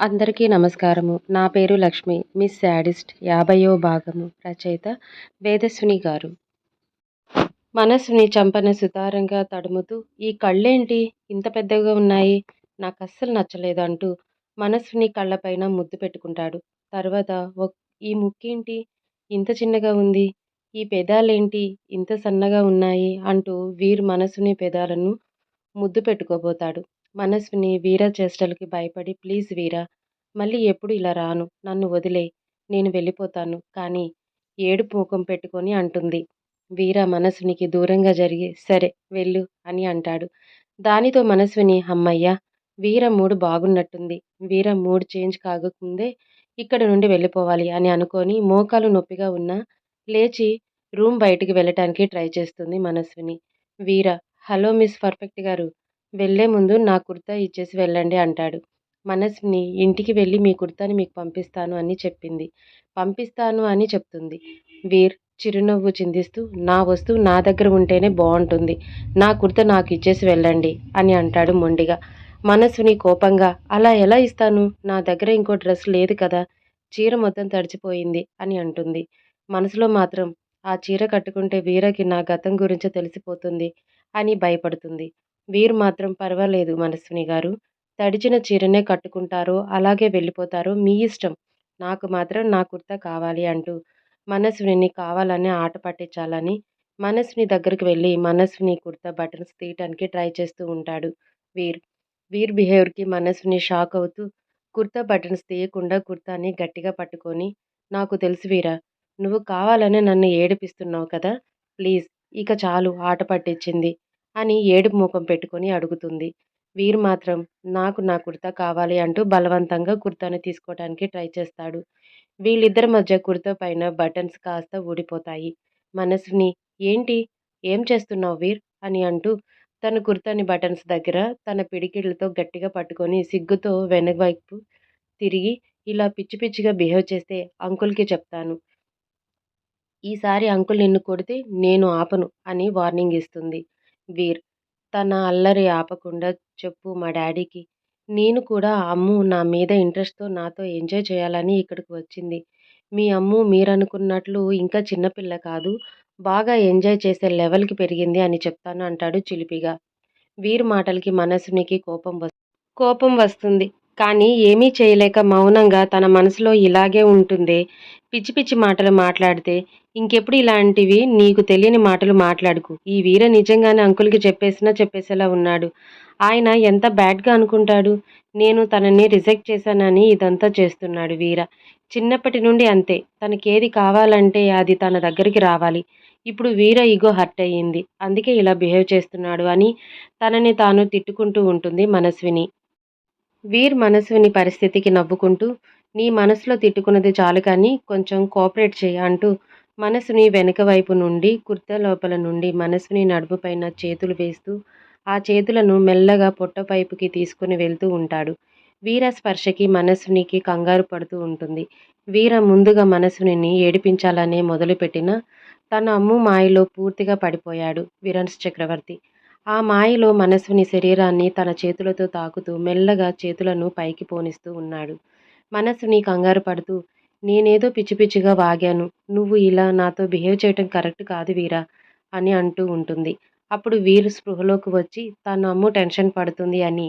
అందరికీ నమస్కారము. నా పేరు లక్ష్మి. మిస్ శాడిస్ట్ యాభయో భాగము రచయిత వేదస్విని గారు. మనసుని చంపన సుతారంగా తడుముతూ ఈ కళ్ళేంటి? ఇంత పెద్దగా ఉన్నాయి. నాకు అస్సలు నచ్చలేదు అంటూ మనసుని కళ్ళపైన ముద్దు పెట్టుకుంటాడు. తర్వాత ఈ ముక్కేంటి? ఇంత చిన్నగా ఉంది. ఈ పెదాలేంటి? ఇంత సన్నగా ఉన్నాయి అంటూ వీరు మనసుని పెదాలను ముద్దు పెట్టుకోబోతాడు. మనస్విని వీర చేష్టలకి భయపడి ప్లీజ్ వీరా మళ్ళీ ఎప్పుడు ఇలా రాను? నన్ను వదిలే నేను వెళ్ళిపోతాను కానీ ఏడుపు ముఖం పెట్టుకొని అంటుంది. వీర మనస్వినికి దూరంగా జరిగి సరే వెళ్ళు అని అంటాడు. దానితో మనస్విని అమ్మయ్య వీర మూడు బాగున్నట్టుంది. వీర మూడు చేంజ్ కాకముందే ఇక్కడ నుండి వెళ్ళిపోవాలి అని అనుకొని మోకాలు నొప్పిగా ఉన్నా లేచి రూమ్ బయటికి వెళ్ళటానికి ట్రై చేస్తుంది Manaswini Veera hello miss perfect garu వెళ్ళే ముందు నా కుర్తా ఇచ్చేసి వెళ్ళండి అంటాడు. మనస్విని ఇంటికి వెళ్ళి మీ కుర్తాని మీకు పంపిస్తాను అని చెప్పింది. పంపిస్తాను అని చెప్తుంది. వీర్ చిరునవ్వు చిందిస్తూ నా వస్తువు నా దగ్గర ఉంటేనే బాగుంటుంది. నా కుర్త నాకు ఇచ్చేసి వెళ్ళండి అని అంటాడు మొండిగా. మనస్విని కోపంగా అలా ఎలా ఇస్తాను? నా దగ్గర ఇంకో డ్రెస్ లేదు కదా? చీర మొత్తం తడిచిపోయింది అని అంటుంది. మనసులో మాత్రం ఆ చీర కట్టుకుంటే వీరకి నా గతం గురించి తెలిసిపోతుంది అని భయపడుతుంది. వీరు మాత్రం పర్వాలేదు మనస్విని గారు. తడిచిన చీరనే కట్టుకుంటారో అలాగే వెళ్ళిపోతారో మీ ఇష్టం. నాకు మాత్రం నా కుర్తా కావాలి అంటూ మనస్విని కావాలని ఆట పట్టించాలని మనస్విని దగ్గరికి వెళ్ళి మనస్విని కుర్తా బటన్స్ తీయటానికి ట్రై చేస్తూ ఉంటాడు వీర్. వీర్ బిహేవియర్కి మనస్విని షాక్ అవుతూ కుర్తా బటన్స్ తీయకుండా కుర్తాని గట్టిగా పట్టుకొని నాకు తెలుసు వీరా నువ్వు కావాలని నన్ను ఏడిపిస్తున్నావు కదా ప్లీజ్ ఇక చాలు ఆట పట్టించింది. అని ఏడుపు ముఖం పెట్టుకొని అడుగుతుంది. వీరు మాత్రం నాకు నా కుర్తా కావాలి అంటూ బలవంతంగా కుర్తాను తీసుకోవడానికి ట్రై చేస్తాడు. వీళ్ళిద్దరి మధ్య కుర్తా పైన బటన్స్ కాస్త ఊడిపోతాయి. మనసుని ఏంటి? ఏం చేస్తున్నావు వీర్? అని అంటూ తన కుర్తాని బటన్స్ దగ్గర తన పిడికిళ్ళతో గట్టిగా పట్టుకొని సిగ్గుతో వెనక వైపు తిరిగి ఇలా పిచ్చి పిచ్చిగా బిహేవ్ చేస్తే అంకుల్కి చెప్తాను. ఈసారి అంకుల్ నిన్ను కొడితే నేను ఆపను అని వార్నింగ్ ఇస్తుంది. వీర్. తన అల్లరి ఆపకుండా చెప్పు మా డాడీకి. నేను కూడా అమ్ము నా మీద ఇంట్రెస్ట్తో నాతో ఎంజాయ్ చేయాలని ఇక్కడికి వచ్చింది. మీ అమ్ము మీరనుకున్నట్లు ఇంకా చిన్నపిల్ల కాదు. బాగా ఎంజాయ్ చేసే లెవెల్కి పెరిగింది అని చెప్తాను అంటాడు చిలిపిగా. వీర్ మాటలకి మనసునికి కోపం వస్తుంది కోపం వస్తుంది. కానీ ఏమీ చేయలేక మౌనంగా తన మనసులో ఇలాగే ఉంటుందే? పిచ్చి పిచ్చి మాటలు మాట్లాడితే ఇంకెప్పుడు ఇలాంటివి? నీకు తెలియని మాటలు మాట్లాడుకు. ఈ వీర నిజంగానే అంకుల్కి చెప్పేసినా చెప్పేసేలా ఉన్నాడు. ఆయన ఎంత బ్యాడ్గా అనుకుంటాడు? నేను తనని రిజెక్ట్ చేశానని ఇదంతా చేస్తున్నాడు వీర. చిన్నప్పటి నుండి అంతే. తనకేది కావాలంటే అది తన దగ్గరికి రావాలి. ఇప్పుడు వీర ఈగో హర్ట్ అయ్యింది. అందుకే ఇలా బిహేవ్ చేస్తున్నాడు అని తనని తాను తిట్టుకుంటూ ఉంటుంది మనస్విని. వీర్ మనస్విని పరిస్థితికి నవ్వుకుంటూ నీ మనసులో తిట్టుకున్నది చాలు కానీ కొంచెం కోఆపరేట్ చేయ అంటూ మనసుని వెనుక వైపు నుండి కుర్త లోపల నుండి మనసుని నడుపుపైన చేతులు వేస్తూ ఆ చేతులను మెల్లగా పొట్టపైపుకి తీసుకుని వెళ్తూ ఉంటాడు. వీర స్పర్శకి మనసునికి కంగారు పడుతూ ఉంటుంది. వీర ముందుగా మనసుని ఏడిపించాలనే మొదలుపెట్టిన తన అమ్ము మాయలో పూర్తిగా పడిపోయాడు విరన్స్ చక్రవర్తి. ఆ మాయలో మనసుని శరీరాన్ని తన చేతులతో తాకుతూ మెల్లగా చేతులను పైకి పోనిస్తూ ఉన్నాడు. మనసుని కంగారు పడుతూ నేనేదో పిచ్చి పిచ్చిగా వాగాను. నువ్వు ఇలా నాతో బిహేవ్ చేయటం కరెక్ట్ కాదు వీరా అని అంటూ ఉంటుంది. అప్పుడు వీరు స్పృహలోకి వచ్చి తను అమ్ము టెన్షన్ పడుతుంది అని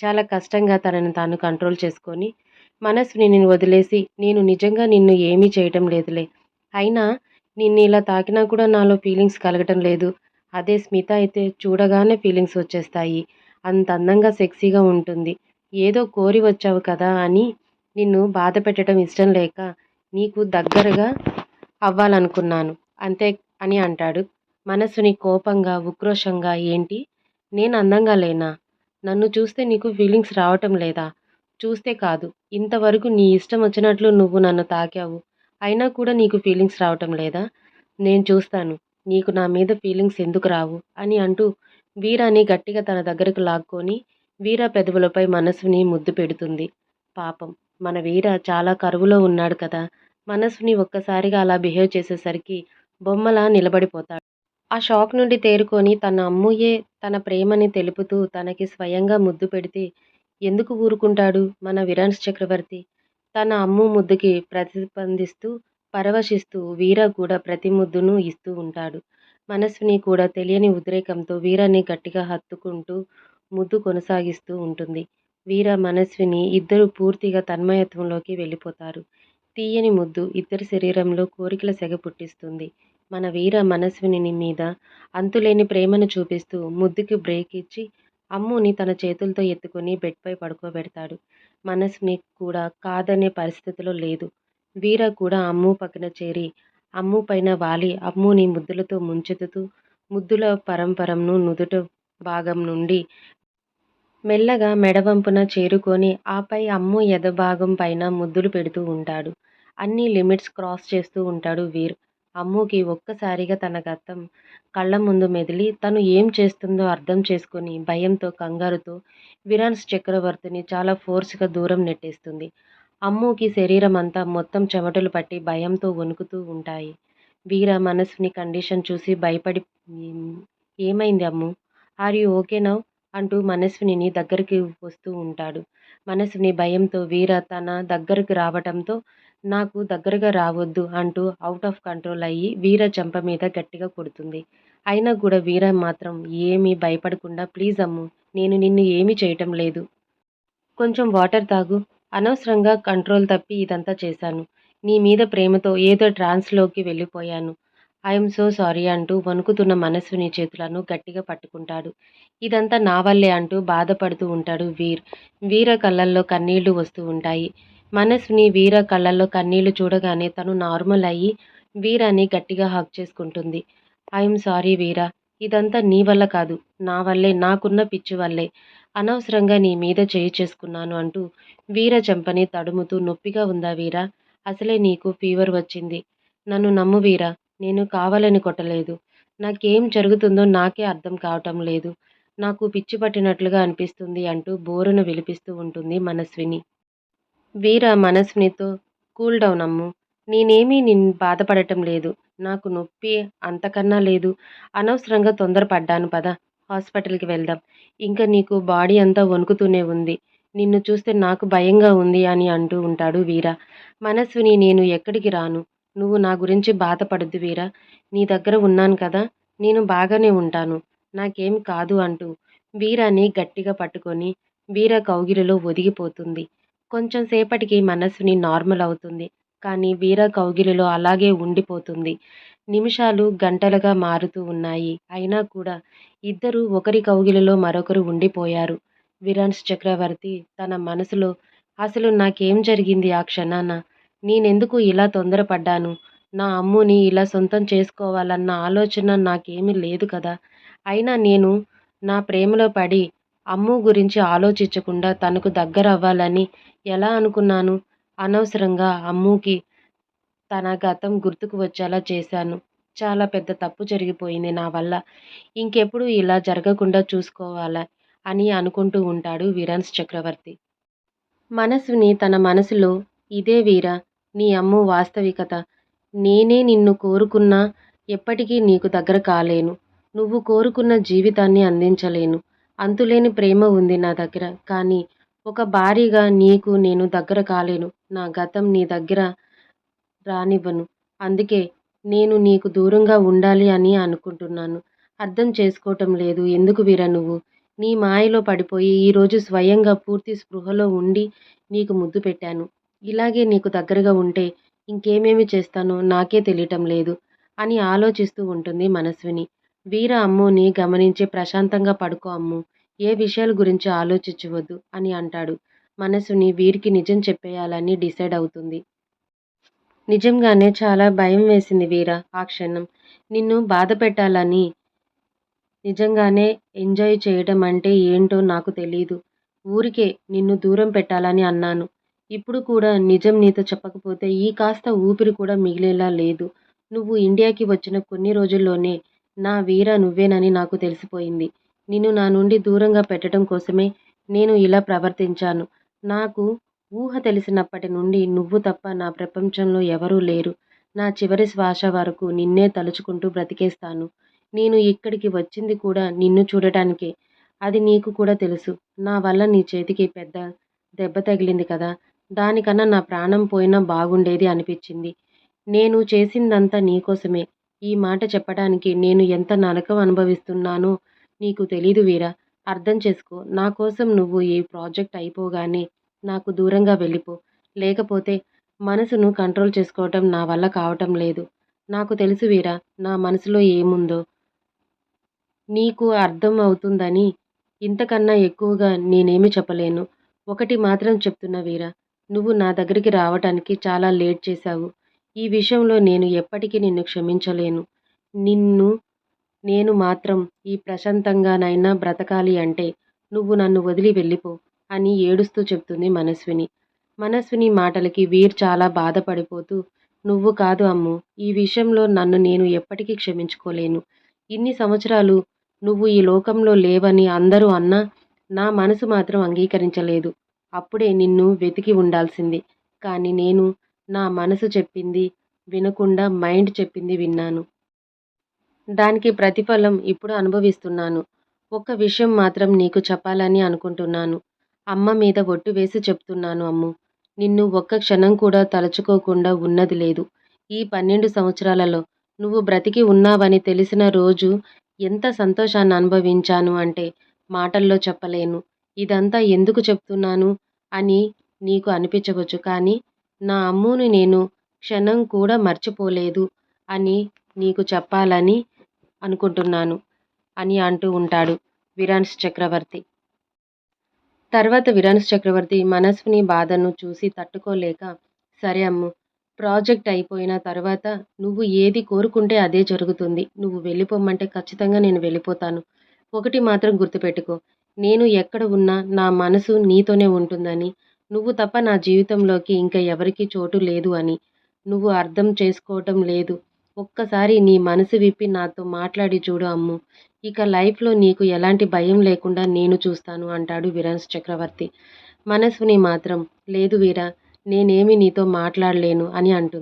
చాలా కష్టంగా తనని తాను కంట్రోల్ చేసుకొని మనసుని నేను వదిలేసి నేను నిజంగా నిన్ను ఏమీ చేయటం లేదులే. అయినా నిన్ను ఇలా తాకినా కూడా నాలో ఫీలింగ్స్ కలగటం లేదు. అదే స్మిత అయితే చూడగానే ఫీలింగ్స్ వచ్చేస్తాయి. అంత అందంగా సెక్సీగా ఉంటుంది. ఏదో కోరి వచ్చావు కదా అని నిన్ను బాధ పెట్టడం ఇష్టం లేక నీకు దగ్గరగా అవ్వాలనుకున్నాను. అంతే అని అంటాడు. మనసుని కోపంగా ఉక్రోషంగా ఏంటి? నేను అందంగా లేనా? నన్ను చూస్తే నీకు ఫీలింగ్స్ రావటం లేదా? చూస్తే కాదు. ఇంతవరకు నీ ఇష్టం వచ్చినట్లు నువ్వు నన్ను తాకావు. అయినా కూడా నీకు ఫీలింగ్స్ రావటం లేదా? నేను చూస్తాను. నీకు నా మీద ఫీలింగ్స్ ఎందుకు రావు? అని అంటూ వీరాని గట్టిగా తన దగ్గరకు లాక్కొని వీర పెదవులపై మనసుని ముద్దు పెడుతుంది. పాపం. మన వీర చాలా కరువులో ఉన్నాడు కదా. మనసుని ఒక్కసారిగా అలా బిహేవ్ చేసేసరికి బొమ్మలా నిలబడిపోతాడు. ఆ షాక్ నుండి తేరుకొని తన అమ్ముయే తన ప్రేమని తెలుపుతూ తనకి స్వయంగా ముద్దు పెడితే ఎందుకు ఊరుకుంటాడు మన విరాన్స్ చక్రవర్తి? తన అమ్ము ముద్దుకి ప్రతిస్పందిస్తూ పరవశిస్తూ వీర కూడా ప్రతి ముద్దును ఇస్తూ ఉంటాడు. మనస్విని కూడా తెలియని ఉద్రేకంతో వీరాన్ని గట్టిగా హత్తుకుంటూ ముద్దు కొనసాగిస్తూ ఉంటుంది. వీర మనస్విని ఇద్దరు పూర్తిగా తన్మయత్వంలోకి వెళ్ళిపోతారు. తీయని ముద్దు ఇద్దరి శరీరంలో కోరికల సెగ పుట్టిస్తుంది. మన వీర మనస్విని మీద అంతులేని ప్రేమను చూపిస్తూ ముద్దుకి బ్రేక్ ఇచ్చి అమ్ముని తన చేతులతో ఎత్తుకొని బెడ్పై పడుకోబెడతాడు. మనస్విని కూడా కాదనే పరిస్థితిలో లేదు. వీర కూడా అమ్ము పక్కన చేరి అమ్ము పైన వాలి అమ్ముని ముద్దులతో ముంచెత్తుతూ ముద్దుల పరంపరంను నుదుట భాగం నుండి మెల్లగా మెడవంపున చేరుకొని ఆపై అమ్ము ఎదభాగం పైన ముద్దులు పెడుతూ ఉంటాడు. అన్ని లిమిట్స్ క్రాస్ చేస్తూ ఉంటాడు వీర్. అమ్ముకి ఒక్కసారిగా తన గతం కళ్ళ ముందు మెదిలి తను ఏం చేస్తుందో అర్థం చేసుకొని భయంతో కంగారుతో విరాన్స్ చక్రవర్తిని చాలా ఫోర్స్గా దూరం నెట్టేస్తుంది. అమ్ముకి శరీరం అంతా మొత్తం చెమటలు పట్టి భయంతో వణుకుతూ ఉంటాయి. వీర మనసుని కండిషన్ చూసి భయపడి ఏమైంది Ammu? Are you okay now అంటూ మనస్విని దగ్గరికి వస్తూ ఉంటాడు. మనస్విని భయంతో వీర తన దగ్గరకు రావటంతో నాకు దగ్గరగా రావద్దు అంటూ అవుట్ ఆఫ్ కంట్రోల్ అయ్యి వీర చెంప మీద గట్టిగా కొడుతుంది. అయినా కూడా వీర మాత్రం ఏమీ భయపడకుండా ప్లీజ్ అమ్ము నేను నిన్ను ఏమీ చేయటం లేదు. కొంచెం వాటర్ తాగు. అనవసరంగా కంట్రోల్ తప్పి ఇదంతా చేశాను. నీ మీద ప్రేమతో ఏదో ట్రాన్స్లోకి వెళ్ళిపోయాను. ఐఎమ్ సో సారీ అంటూ వణుకుతున్న మనస్విని చేతులను గట్టిగా పట్టుకుంటాడు. ఇదంతా నా వల్లే అంటూ బాధపడుతూ ఉంటాడు వీర్. వీర కళ్ళల్లో కన్నీళ్ళు వస్తూ ఉంటాయి. మనస్విని వీర కళ్ళల్లో కన్నీళ్ళు చూడగానే తను నార్మల్ అయ్యి వీరాని గట్టిగా హక్ చేసుకుంటుంది. I'm sorry Veera. ఇదంతా నీ వల్ల కాదు. నా వల్లే నాకున్న పిచ్చి వల్లే. అనవసరంగా నీ మీద చేయి చేసుకున్నాను అంటూ వీర చెంపని తడుముతూ నొప్పిగా ఉందా వీరా? అసలే నీకు ఫీవర్ వచ్చింది. నన్ను నమ్ము వీరా. నేను కావాలని కొట్టలేదు. నాకేం జరుగుతుందో నాకే అర్థం కావటం లేదు. నాకు పిచ్చి పట్టినట్లుగా అనిపిస్తుంది అంటూ బోరున విలిపిస్తూ ఉంటుంది మనస్విని. వీర మనస్వినితో కూల్ డౌన్ అమ్ము. నేనేమీ నిన్ బాధపడటం లేదు. నాకు నొప్పి అంతకన్నా లేదు. అనవసరంగా తొందరపడ్డాను పద. హాస్పిటల్కి వెళ్దాం. ఇంకా నీకు బాడీ అంతా వణుకుతూనే ఉంది. నిన్ను చూస్తే నాకు భయంగా ఉంది అని అంటూ ఉంటాడు వీర. మనస్విని నేను ఎక్కడికి రాను? నువ్వు నా గురించి బాధపడద్దు వీరా. నీ దగ్గర ఉన్నాను కదా నేను బాగానే ఉంటాను. నాకేం కాదు అంటూ వీరాని గట్టిగా పట్టుకొని వీర కౌగిలిలో ఒదిగిపోతుంది. కొంచెం సేపటికి మనసుని నార్మల్ అవుతుంది. కానీ వీర కౌగిలిలో అలాగే ఉండిపోతుంది. నిమిషాలు గంటలుగా మారుతూ ఉన్నాయి. అయినా కూడా ఇద్దరు ఒకరి కౌగిలిలో మరొకరు ఉండిపోయారు. విరాన్స్ చక్రవర్తి తన మనసులో అసలు నాకేం జరిగింది ఆ క్షణాన? నేనెందుకు ఇలా తొందరపడ్డాను? నా అమ్ముని ఇలా సొంతం చేసుకోవాలన్న ఆలోచన నాకేమీ లేదు కదా. అయినా నేను నా ప్రేమలో పడి అమ్ము గురించి ఆలోచించకుండా తనకు దగ్గర అవ్వాలని ఎలా అనుకున్నాను? అనవసరంగా అమ్ముకి తన గతం గుర్తుకు వచ్చేలా చేశాను. చాలా పెద్ద తప్పు జరిగిపోయింది నా వల్ల. ఇంకెప్పుడు ఇలా జరగకుండా చూసుకోవాలా అని అనుకుంటూ ఉంటాడు వీరాన్స్ చక్రవర్తి. మనసుని తన మనసులో ఇదే వీరా నీ అమ్ము వాస్తవికత. నేనే నిన్ను కోరుకున్నా ఎప్పటికీ నీకు దగ్గర కాలేను. నువ్వు కోరుకున్న జీవితాన్ని అందించలేను. అంతులేని ప్రేమ ఉంది నా దగ్గర. కానీ ఒక భారీగా నీకు నేను దగ్గర కాలేను. నా గతం నీ దగ్గర రానివ్వను. అందుకే నేను నీకు దూరంగా ఉండాలి అని అనుకుంటున్నాను. అర్థం చేసుకోవటం లేదు. ఎందుకు వీరా నువ్వు? నీ మాయలో పడిపోయి ఈరోజు స్వయంగా పూర్తి స్పృహలో ఉండి నీకు ముద్దు పెట్టాను. ఇలాగే నీకు దగ్గరగా ఉంటే ఇంకేమేమి చేస్తానో నాకే తెలియటం లేదు అని ఆలోచిస్తూ ఉంటుంది మనస్విని. వీర అమ్ముని గమనించి ప్రశాంతంగా పడుకో అమ్ము ఏ విషయాల గురించి ఆలోచించవద్దు అని అంటాడు. మనసుని వీరికి నిజం చెప్పేయాలని డిసైడ్ అవుతుంది. నిజంగానే చాలా భయం వేసింది వీర ఆ క్షణం. నిన్ను బాధ పెట్టాలని నిజంగానే ఎంజాయ్ చేయడం అంటే ఏంటో నాకు తెలీదు. ఊరికే నిన్ను దూరం పెట్టాలని అన్నాను. ఇప్పుడు కూడా నిజం నీతో చెప్పకపోతే ఈ కాస్త ఊపిరి కూడా మిగిలేలా లేదు. నువ్వు ఇండియాకి వచ్చిన కొన్ని రోజుల్లోనే నా వీర నువ్వేనని నాకు తెలిసిపోయింది. నిన్ను నా నుండి దూరంగా పెట్టడం కోసమే నేను ఇలా ప్రవర్తించాను. నాకు ఊహ తెలిసినప్పటి నుండి నువ్వు తప్ప నా ప్రపంచంలో ఎవరూ లేరు. నా చివరి శ్వాస వరకు నిన్నే తలుచుకుంటూ బ్రతికేస్తాను. నేను ఇక్కడికి వచ్చింది కూడా నిన్ను చూడటానికే. అది నీకు కూడా తెలుసు. నా వల్ల నీ చేతికి పెద్ద దెబ్బ తగిలింది కదా. దానికన్నా నా ప్రాణం పోయినా బాగుండేది అనిపించింది. నేను చేసిందంతా నీకోసమే. ఈ మాట చెప్పడానికి నేను ఎంత నరకం అనుభవిస్తున్నానో నీకు తెలీదు వీరా. అర్థం చేసుకో. నా కోసం నువ్వు ఈ ప్రాజెక్ట్ అయిపోగానే నాకు దూరంగా వెళ్ళిపో. లేకపోతే మనసును కంట్రోల్ చేసుకోవటం నా వల్ల కావటం లేదు. నాకు తెలుసు వీరా నా మనసులో ఏముందో. నీకు అర్థం అవుతుందని ఇంతకన్నా ఎక్కువగా నేనేమి చెప్పలేను. ఒకటి మాత్రం చెప్తున్నా వీరా. నువ్వు నా దగ్గరికి రావటానికి చాలా లేట్ చేశావు. ఈ విషయంలో నేను ఎప్పటికీ నిన్ను క్షమించలేను. నిన్ను నేను మాత్రం ఈ ప్రశాంతంగానైనా బ్రతకాలి అంటే నువ్వు నన్ను వదిలి వెళ్ళిపో అని ఏడుస్తూ చెప్తుంది మనస్విని. మనస్విని మాటలకి వీర్ చాలా బాధపడిపోతూ నువ్వు కాదు అమ్ము ఈ విషయంలో నన్ను నేను ఎప్పటికీ క్షమించుకోలేను. ఇన్ని సంవత్సరాలు నువ్వు ఈ లోకంలో లేవని అందరూ అన్నా నా మనసు మాత్రం అంగీకరించలేదు. అప్పుడే నిన్ను వెతికి ఉండాల్సింది. కానీ నేను నా మనసు చెప్పింది వినకుండా మైండ్ చెప్పింది విన్నాను. దానికి ప్రతిఫలం ఇప్పుడు అనుభవిస్తున్నాను. ఒక్క విషయం మాత్రం నీకు చెప్పాలని అనుకుంటున్నాను. అమ్మ మీద ఒట్టు వేసి చెప్తున్నాను అమ్ము. నిన్ను ఒక్క క్షణం కూడా తలుచుకోకుండా ఉన్నది లేదు. ఈ పన్నెండు సంవత్సరాలలో నువ్వు బ్రతికి ఉన్నావని తెలిసిన రోజు ఎంత సంతోషాన్ని అనుభవించాను అంటే మాటల్లో చెప్పలేను. ఇదంతా ఎందుకు చెప్తున్నాను అని నీకు అనిపించవచ్చు కానీ నా అమ్ముని నేను క్షణం కూడా మర్చిపోలేదు అని నీకు చెప్పాలని అనుకుంటున్నాను అని అంటూ ఉంటాడు విరాన్స్ చక్రవర్తి. తర్వాత విరాన్స్ చక్రవర్తి మనస్విని బాధను చూసి తట్టుకోలేక సరే అమ్ము ప్రాజెక్ట్ అయిపోయిన తర్వాత నువ్వు ఏది కోరుకుంటే అదే జరుగుతుంది. నువ్వు వెళ్ళిపోమంటే ఖచ్చితంగా నేను వెళ్ళిపోతాను. ఒకటి మాత్రం గుర్తుపెట్టుకో. నేను ఎక్కడ ఉన్నా నా మనసు నీతోనే ఉంటుందని. నువ్వు తప్ప నా జీవితంలోకి ఇంకా ఎవరికీ చోటు లేదు అని. నువ్వు అర్థం చేసుకోవటం లేదు. ఒక్కసారి నీ మనసు విప్పి నాతో మాట్లాడి చూడు అమ్ము. ఇక లైఫ్లో నీకు ఎలాంటి భయం లేకుండా నేను చూస్తాను అంటాడు విరాన్స్ చక్రవర్తి. మనసుని మాత్రం లేదు వీరా నేనేమి నీతో మాట్లాడలేను అని అంటుంది.